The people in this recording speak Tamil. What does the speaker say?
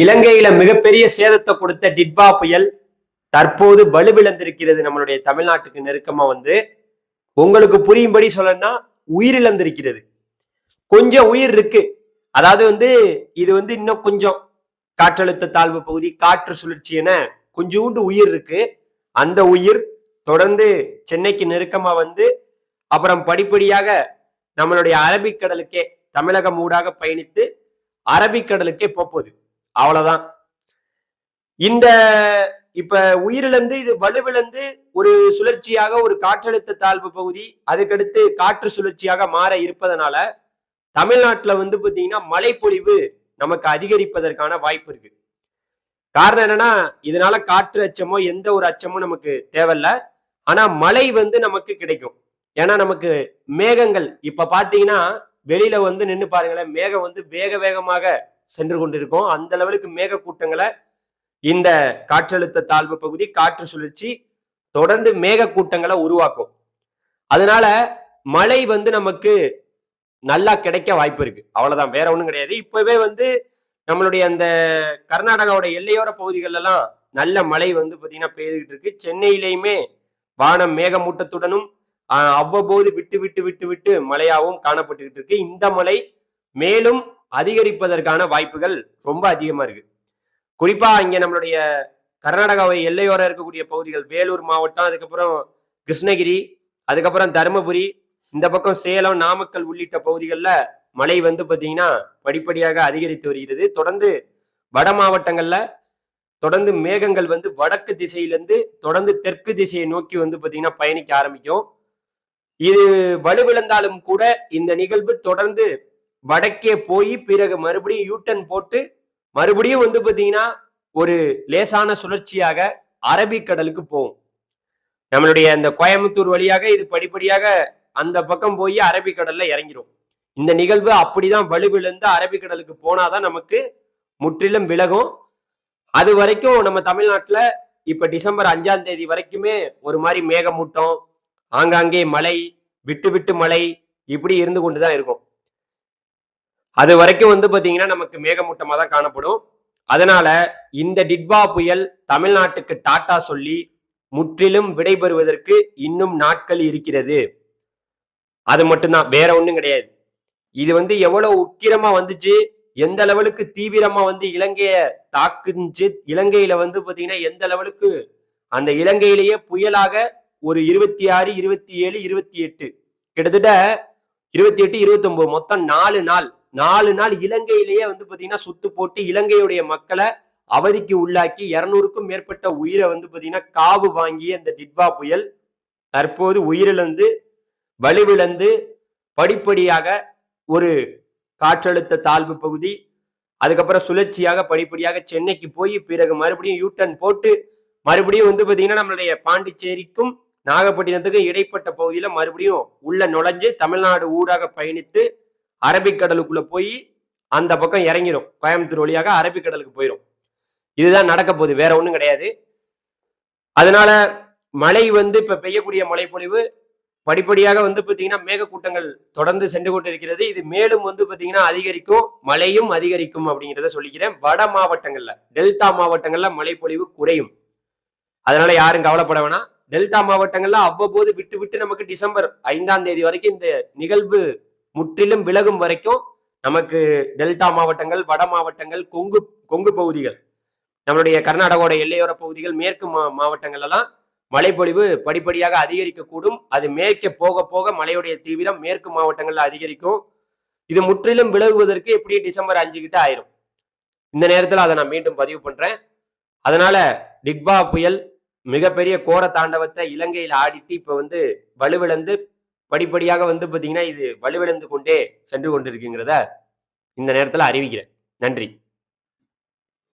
இலங்கையில மிகப்பெரிய சேதத்தை கொடுத்த டிட்வா புயல் தற்போது வலுவிழந்திருக்கிறது நம்மளுடைய தமிழ்நாட்டுக்கு நெருக்கமா வந்து உங்களுக்கு புரியும்படி சொல்லணும்னா உயிரிழந்திருக்கிறது. கொஞ்சம் உயிர் இருக்கு. அதாவது வந்து இது வந்து இன்னும் கொஞ்சம் காற்றழுத்த தாழ்வு பகுதி காற்று சுழற்சி என கொஞ்சோண்டு உயிர் இருக்கு. அந்த உயிர் தொடர்ந்து சென்னைக்கு நெருக்கமா வந்து அப்புறம் படிப்படியாக நம்மளுடைய அரபிக்கடலுக்கே தமிழகம் ஊடாக பயணித்து அரபிக்கடலுக்கே போகுது. அவ்வளவுதான். இந்த இப்ப உயிரிழந்து இது வலுவிழந்து ஒரு சுழற்சியாக ஒரு காற்றழுத்த தாழ்வு பகுதி அதுக்கடுத்து காற்று சுழற்சியாக மாற இருப்பதனால தமிழ்நாட்டுல வந்து பாத்தீங்கன்னா மழைப்பொழிவு நமக்கு அதிகரிப்பதற்கான வாய்ப்பு இருக்கு. காரணம் என்னன்னா இதனால காற்று அச்சமோ எந்த ஒரு அச்சமும் நமக்கு தேவையில்ல. ஆனா மழை வந்து நமக்கு கிடைக்கும். ஏன்னா நமக்கு மேகங்கள் இப்ப பாத்தீங்கன்னா வெளியில வந்து நின்னு பாருங்களேன் மேகம் வந்து வேக வேகமாக சென்று கொண்டிருக்கோம். அந்த லெவலுக்கு மேக கூட்டங்களை இந்த காற்றழுத்த தாழ்வு பகுதி காற்று சுழற்சி தொடர்ந்து மேக கூட்டங்களை உருவாக்கும். அதனால மழை வந்து நமக்கு நல்லா கிடைக்க வாய்ப்பு இருக்கு. அவ்வளவுதான். வேற ஒண்ணும் கிடையாது. இப்பவே வந்து நம்மளுடைய அந்த கர்நாடகாவோட எல்லையோர பகுதிகள் எல்லாம் நல்ல மழை வந்து பாத்தீங்கன்னா பெய்துகிட்டு இருக்கு. சென்னையிலையுமே வானம் மேகமூட்டத்துடனும் அவ்வப்போது விட்டு விட்டு விட்டு விட்டு மழையாகவும் காணப்பட்டுக்கிட்டு இருக்கு. இந்த மழை மேலும் அதிகரிப்பதற்கான வாய்ப்புகள் ரொம்ப அதிகமா இருக்கு. குறிப்பா இங்க நம்மளுடைய கர்நாடகாவை எல்லையோர இருக்கக்கூடிய பகுதிகள் வேலூர் மாவட்டம் அதுக்கப்புறம் கிருஷ்ணகிரி அதுக்கப்புறம் தருமபுரி இந்த பக்கம் சேலம் நாமக்கல் உள்ளிட்ட பகுதிகளில் மழை வந்து பார்த்தீங்கன்னா படிப்படியாக அதிகரித்து வருகிறது. தொடர்ந்து வட மாவட்டங்களில் தொடர்ந்து மேகங்கள் வந்து வடக்கு திசையிலேருந்து தொடர்ந்து தெற்கு திசையை நோக்கி வந்து பார்த்தீங்கன்னா பயணிக்க ஆரம்பிக்கும். இது வலுவிழந்தாலும் கூட இந்த நிகழ்வு தொடர்ந்து வடக்கே போய் பிறகு மறுபடியும் யூட்டன் போட்டு மறுபடியும் வந்து பார்த்தீங்கன்னா ஒரு லேசான சுழற்சியாக அரபிக்கடலுக்கு போகும். நம்மளுடைய அந்த கோயம்புத்தூர் வழியாக இது படிப்படியாக அந்த பக்கம் போய் அரபிக்கடல்ல இறங்கிரும். இந்த நிகழ்வு அப்படிதான் வலுவிழந்து அரபிக்கடலுக்கு போனாதான் நமக்கு முற்றிலும் விலகும். அது வரைக்கும் நம்ம தமிழ்நாட்டில் இப்ப டிசம்பர் அஞ்சாம் தேதி வரைக்குமே ஒரு மாதிரி மேகமூட்டம் ஆங்காங்கே மழை விட்டு விட்டு மழை இப்படி இருந்து கொண்டுதான் இருக்கும். அது வரைக்கும் வந்து பார்த்தீங்கன்னா நமக்கு மேகமூட்டமாக தான் காணப்படும். அதனால இந்த டிட்வா புயல் தமிழ்நாட்டுக்கு டாட்டா சொல்லி முற்றிலும் விடைபெறுவதற்கு இன்னும் நாட்கள் இருக்கிறது. அது மட்டும்தான் வேற ஒன்றும் கிடையாது. இது வந்து எவ்வளவு உக்கிரமா வந்துச்சு எந்த லெவலுக்கு தீவிரமா வந்து இலங்கைய தாக்குச்சு இலங்கையில வந்து பாத்தீங்கன்னா எந்த லெவலுக்கு அந்த இலங்கையிலேயே புயலாக ஒரு இருபத்தி ஆறு இருபத்தி ஏழு இருபத்தி எட்டு கிட்டத்தட்ட இருபத்தி எட்டு இருபத்தி ஒன்பது மொத்தம் நாலு நாள் நாலு நாள் இலங்கையிலேயே வந்து பாத்தீங்கன்னா சுத்து போட்டு இலங்கையுடைய மக்களை அவதிக்கு உள்ளாக்கி இருநூறுக்கும் மேற்பட்ட உயிரை வந்து பாத்தீங்கன்னா காவு வாங்கிய அந்த டிட்வா புயல் தற்போது உயிரிழந்து வலுவிழந்து படிப்படியாக ஒரு காற்றழுத்த தாழ்வு பகுதி அதுக்கப்புறம் சுழற்சியாக படிப்படியாக சென்னைக்கு போய் பிறகு மறுபடியும் யூட்டன் போட்டு மறுபடியும் வந்து பாத்தீங்கன்னா நம்மளுடைய பாண்டிச்சேரிக்கும் நாகப்பட்டினத்துக்கும் இடைப்பட்ட பகுதியில மறுபடியும் உள்ள நுழைஞ்சு தமிழ்நாடு ஊடாக பயணித்து அரபிக்கடலுக்குள்ள போய் அந்த பக்கம் இறங்கிரும். கோயம்புத்தூர் வழியாக அரபிக்கடலுக்கு போயிடும் இதுதான் நடக்க போகுது. வேற ஒன்றும் கிடையாது. அதனால மழை வந்து இப்ப பெய்யக்கூடிய மழைப்பொழிவு படிப்படியாக வந்து பார்த்தீங்கன்னா மேகக்கூட்டங்கள் தொடர்ந்து சென்று கொண்டிருக்கிறது. இது மேலும் வந்து பார்த்தீங்கன்னா அதிகரிக்கும் மழையும் அதிகரிக்கும் அப்படிங்கிறத சொல்லிக்கிறேன். வட மாவட்டங்கள்ல டெல்டா மாவட்டங்கள்ல மழைப்பொழிவு குறையும். அதனால யாரும் கவலைப்பட வேணாம். டெல்டா மாவட்டங்கள்ல அவ்வப்போது விட்டு விட்டு நமக்கு டிசம்பர் ஐந்தாம் தேதி வரைக்கும் இந்த நிகழ்வு முற்றிலும் விலகும் வரைக்கும் நமக்கு டெல்டா மாவட்டங்கள் வட மாவட்டங்கள் கொங்கு கொங்கு பகுதிகள் நம்மளுடைய கர்நாடகாவோட எல்லையோர பகுதிகள் மேற்கு மா மாவட்டங்கள் எல்லாம் மழைப்பொழிவு படிப்படியாக அதிகரிக்கக்கூடும். அது மேற்கே போக போக மழையுடைய தீவிரம் மேற்கு மாவட்டங்கள்ல அதிகரிக்கும். இது முற்றிலும் விலகுவதற்கு எப்படி டிசம்பர் அஞ்சு கிட்ட ஆயிரும். இந்த நேரத்தில் அதை நான் மீண்டும் பதிவு பண்றேன். அதனால டிக்பா புயல் மிகப்பெரிய கோர தாண்டவத்தை இலங்கையில் ஆடிட்டு இப்ப வந்து வலுவிழந்து படிப்படியாக வந்து பார்த்தீங்கன்னா இது வலுவிழந்து கொண்டே சென்று கொண்டிருக்குங்கிறத இந்த நேரத்தில் அறிவிக்கிறேன். நன்றி.